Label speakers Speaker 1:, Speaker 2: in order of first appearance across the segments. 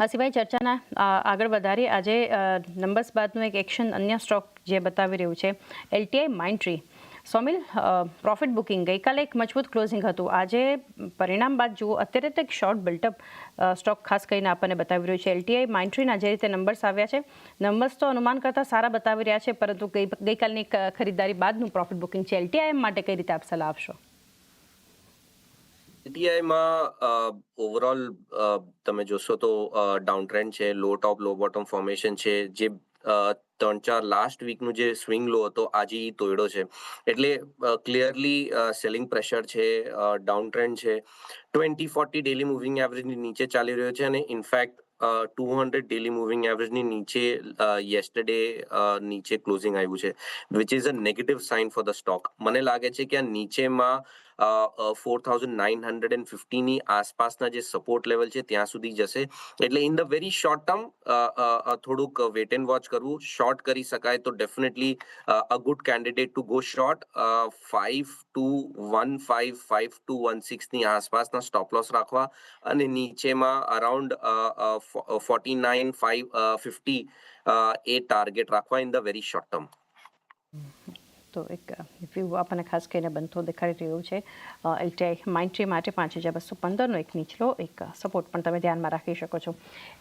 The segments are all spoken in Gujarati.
Speaker 1: આ સિવાય ચર્ચાના આગળ વધારી. આજે નંબર્સ બાદનું એક એક્શન અન્ય સ્ટોક જે બતાવી રહ્યું છે, LTI Mindtree Somil profit booking ગઈકાલે એક મજબૂત ક્લોઝિંગ હતું. આજે પરિણામ બાદ જુઓ, અત્યારે તો એક શોર્ટ બિલ્ટઅપ સ્ટોક ખાસ કરીને આપણને બતાવી રહ્યું છે. એલટીઆઈ માઇન્ટ્રીના જે રીતે નંબર્સ આવ્યા છે, નંબર્સ તો અનુમાન કરતાં સારા બતાવી રહ્યા છે, પરંતુ ગઈકાલની ખરીદદારી બાદનું પ્રોફિટ બુકિંગ છે. એલટીઆઈ માટે કઈ રીતે આપ સલાહ આપશો?
Speaker 2: એટીઆઈમાં ઓવરઓલ તમે જોશો તો ડાઉન ટ્રેન્ડ છે લો ટોપ લો બોટમ ફોર્મેશન છે, જે ત્રણ ચાર લાસ્ટ વીકનું જે સ્વિંગ લો હતો, આજે એ તોડ્યો છે. એટલે ક્લિયરલી સેલિંગ પ્રેશર છે ડાઉન ટ્રેન્ડ છે. ટ્વેન્ટી ફોર્ટી ડેલી મૂવિંગ એવરેજની નીચે ચાલી રહ્યો છે અને in fact two hundred daily moving એવરેજની નીચે યેસ્ટરડે નીચે ક્લોઝિંગ આવ્યું છે which is a negative sign for the stock મને લાગે છે કે આ નીચેમાં four thousand nine hundred and ફિફ્ટીની આસપાસના જે સપોર્ટ લેવલ છે, ત્યાં સુધી જશે. એટલે in the very short term થોડુંક વેટ એન્ડ વોચ કરવું. શોર્ટ કરી શકાય તો definitely a good candidate to go short five two one five five two one સિક્સની આસપાસના સ્ટોપ લોસ રાખવા. અને નીચેમાં around forty nine five fifty એ ટાર્ગેટ રાખવા in the very short term
Speaker 1: તો એક વ્યૂ આપણને ખાસ કરીને બનતો દેખાડી રહ્યો છે. એલટીઆઈ માઇન્ટ્રી માટે પાંચ હજાર બસો પંદરનો એક નીચલો એક સપોર્ટ પણ તમે ધ્યાનમાં રાખી શકો છો.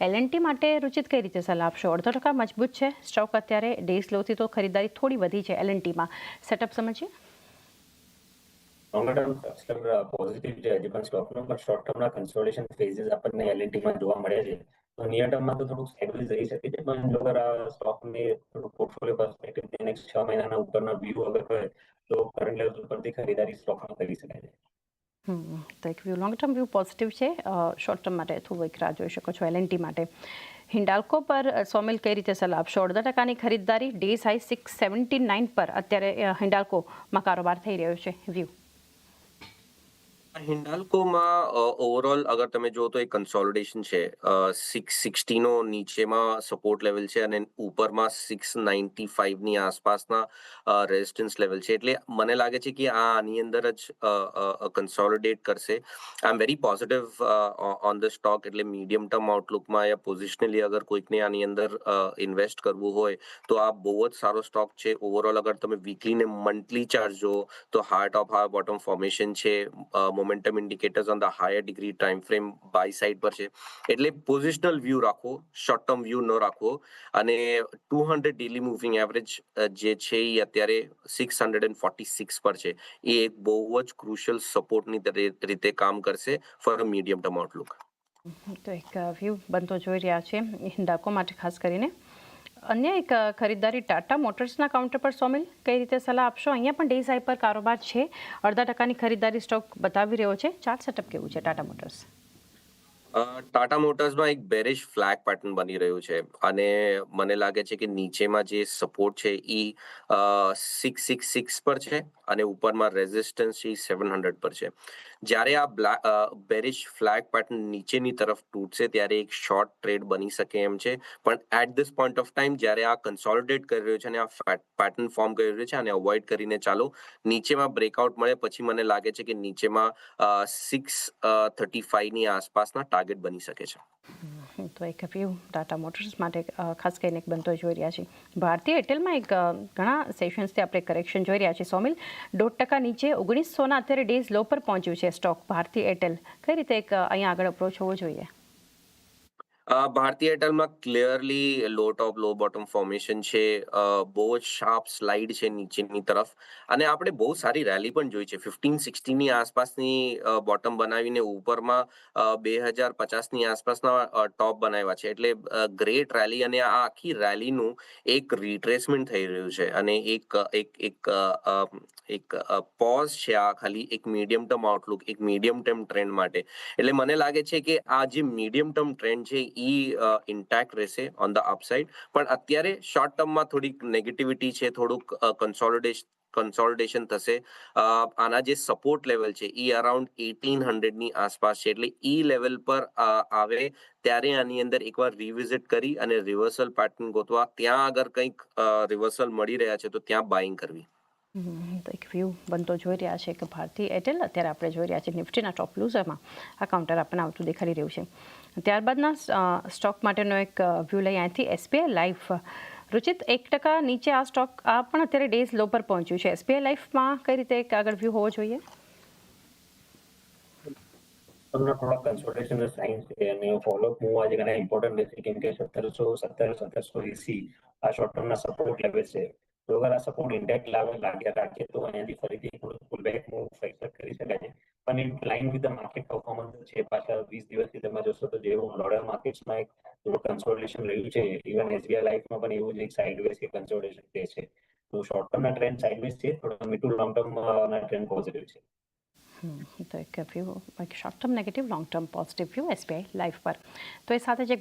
Speaker 1: એલએનટી માટે રુચિત કઈ રીતે સલાહ આપશો? અડધો ટકા મજબૂત છે. સ્ટોક અત્યારે ડેઝ લોથી તો ખરીદારી થોડી વધી છે એલએનટીમાં. સેટઅપ સમજીએ?
Speaker 3: લોંગર ટર્મ સ્ટ્રક્ચર પોઝિટિવ છે હજી પણ સ્ટોકનો પણ શોર્ટ ટર્મના કન્સોલિડેશન ફેઝિસ આપણને એલએનટીમાં જોવા મળે છે. તો નિયર ટર્મમાં તો થોડુંક સ્ટેબલ રહી શકે છે. પણ જો આ સ્ટોકને થોડું પોર્ટફોલિયો પર્સપેક્ટિવ નેક્સ્ટ છ મહિનાના ઉપરના વ્યૂ અગર હોય, તો કરંટ લેવલ ઉપરથી ખરીદારી સ્ટોકમાં કરી શકાય છે.
Speaker 1: તો એક view long term view positive છે. શોર્ટ ટર્મ માટે થોડું એક રાહ જોઈ શકો છો એલએનટી માટે. હિન્ડાલ્કો પર સોમિલ કઈ રીતે સલાહ આપશો? અડધા ટકાની ખરીદદારી day high six seventy nine પર અત્યારે હિન્ડાલ્કોમાં કારોબાર થઈ રહ્યો છે. વ્યૂ
Speaker 2: હિન્ડાલ્કોમાં ઓવરઓલ અગર તમે જો તો એક કન્સોલિડેશન છે. સિક્સ સિક્સટીનો નીચેમાં સપોર્ટ લેવલ છે અને ઉપરમાં સિક્સ નાઇન્ટી ફાઇવની આસપાસના રેઝિસ્ટન્સ લેવલ છે. એટલે મને લાગે છે કે આ આની અંદર જ કન્સોલિડેટ કરશે. I am very positive on the stock એટલે મીડિયમ ટર્મ આઉટલુકમાં યા પોઝિશનલી અગર કોઈકને આની અંદર ઇન્વેસ્ટ કરવું હોય, તો આ બહુ જ સારો સ્ટોક છે. ઓવરઓલ અગર તમે વીકલી ને મંથલી ચાર્જ જો તો હાર્ટ ઓફ હાર બોટમ ફોર્મેશન છે. Momentum indicators on the higher degree time frame buy side પર છે. એટલે પોઝિશનલ વ્યૂ રાખો શોર્ટ ટર્મ વ્યૂ ન રાખો, અને two hundred daily moving average જે છે એ અત્યારે six hundred and forty six પર છે. એ એક બહુ જ ક્રુશિયલ સપોર્ટની રીતે કામ કરશે ફોર મીડિયમ ટર્મ આઉટલુક
Speaker 1: તો એક વ્યૂ બનતો જોઈ રહ્યા છે હિન્ડાકો માટે ખાસ કરીને. અન્ય એક ખરીદદારી ટાટા મોટર્સના કાઉન્ટર પર સોમિલ, કઈ રીતે સલાહ આપશો? અહીંયા પણ ડેઝ હાઈ પર કારોબાર છે. અડધા ટકાની ખરીદદારી સ્ટોક બતાવી રહ્યો છે. ચાર્ટ સેટઅપ કેવું છે ટાટા મોટર્સ?
Speaker 2: ટાટા મોટર્સમાં એક બેરિશ ફ્લેગ પેટર્ન બની રહ્યું છે. અને મને લાગે છે કે નીચેમાં જે સપોર્ટ છે એ સિક્સ સિક્સ સિક્સ પર છે. અને ઉપરમાં રેઝિસ્ટન્સ છે સેવન હંડ્રેડ પર છે. જ્યારે આ બ્લેક બેરિશ ફ્લેગ પેટર્ન નીચેની તરફ તૂટશે, ત્યારે એક શોર્ટ ટ્રેડ બની શકે એમ છે. પણ at this point of time જ્યારે આ કન્સોલિડેટ કરી રહ્યો છે અને આ પેટર્ન ફોર્મ કરી રહ્યો છે અને અવોઇડ કરીને ચાલો નીચેમાં બ્રેકઆઉટ મળે. પછી મને લાગે છે કે નીચેમાં સિક્સ થર્ટી ફાઈવની આસપાસના ટાર્ગેટ બની શકે છે.
Speaker 1: તો એક વ્યૂ ટાટા મોટર્સ માટે ખાસ કરીને એક બનતો જોઈ રહ્યા છીએ ભારતીય એરટેલમાં એક ઘણા સેશન્સથી આપણે કરેક્શન જોઈ રહ્યા છીએ. સોમિલ, દોઢ ટકા નીચે ઓગણીસોના અત્યારે ડેઝ લો પર પહોંચ્યું છે સ્ટોક ભારતીય એરટેલ. કઈ રીતે એક અહીંયા આગળ અપ્રોચ હોવો જોઈએ?
Speaker 2: ભારતીય એરટેલમાં clearly low top low bottom formation છે. બહુ જ શાર્પ સ્લાઇડ છે નીચેની તરફ. અને આપણે બહુ સારી રેલી પણ જોઈ છે. ફિફ્ટીન સિક્સટીની આસપાસની બોટમ બનાવીને ઉપરમાં બે હજાર પચાસની આસપાસના ટોપ બનાવ્યા છે. એટલે ગ્રેટ રેલી અને આ આખી રેલીનું એક રિટ્રેસમેન્ટ થઈ રહ્યું છે. અને એક એક એક એક પોઝ છે આ ખાલી એક મીડિયમ ટર્મ આઉટલુક એક મીડિયમ ટર્મ ટ્રેન્ડ માટે. એટલે મને લાગે છે કે આ જે મીડિયમ ટર્મ ટ્રેન્ડ છે ઈ ઇન્ટેક્ટ રહેશે ઓન ધ અપસાઇડ પણ અત્યારે શોર્ટ ટર્મમાં થોડીક નેગેટિવિટી છે, થોડુંક કન્સોલિડેશન કન્સોલિડેશન થશે. આના જે સપોર્ટ લેવલ છે એ અરાઉન્ડ એટીન હંડ્રેડની આસપાસ છે. એટલે ઈ લેવલ પર આવે ત્યારે આની અંદર એકવાર રિવિઝિટ કરી અને રિવર્સલ પેટર્ન ગોતવા. ત્યાં આગળ કંઈક રિવર્સલ મળી રહ્યા છે, તો ત્યાં બાઇંગ કરવી.
Speaker 1: તો એક વ્યૂ બનતો જોઈ રહ્યા છે કે ભારતીય એરટેલ અત્યારે આપણે જોઈ રહ્યા છીએ નિફ્ટીના ટોપ લૂઝરમાં આ કાઉન્ટર આપણને આવતું દેખાડી રહ્યું છે. ત્યારબાદના સ્ટોક માટેનો એક વ્યૂ લઈ અહીંથી એસબીઆઈ લાઈફ રુચિત, એક ટકા નીચે આ સ્ટોક, આ પણ અત્યારે ડેઝ લો પર પહોંચ્યું છે. એસબીઆઈ લાઈફમાં કઈ રીતે એક આગળ વ્યૂ હોવો જોઈએ?
Speaker 3: તમને થોડા કન્સલ્ટેશન સાઇન છે. અને ફોલોઅપ હું આજે ઘણા ઇમ્પોર્ટન્ટ રહેશે કેમ કે સત્તરસો, સત્તર, સત્તરસો એસી આ શોર્ટ ટર્મના સપોર્ટ લેવલ છે. તો અગર આ સપોર્ટ ઇન્ટેક્ટ લાવે લાગ્યા રાખે તો અહીંયાથી ફરીથી થોડું પુલ બેક મૂવ કરી શકાય છે. પણ line with the market performance છે પાછા વીસ દિવસથી તમે જોશો તો જેવું બ્રોડર માર્કેટ્સમાં એક કન્સોલિડેશન રહ્યું છે ઇવન એસબીઆઈ લાઈફમાં પણ એવું જ એક સાઇડવેઝ કે કન્સોલિડેશન તે છે. તો શોર્ટ ટર્મના ટ્રેન્ડ સાઇડવેઝ છે, થોડા મિડ ટુ લોંગ ટર્મના ટ્રેન્ડ પોઝિટિવ છે.
Speaker 1: તો એક view short term negative long term positive view SBI life પર. તો એ સાથે જ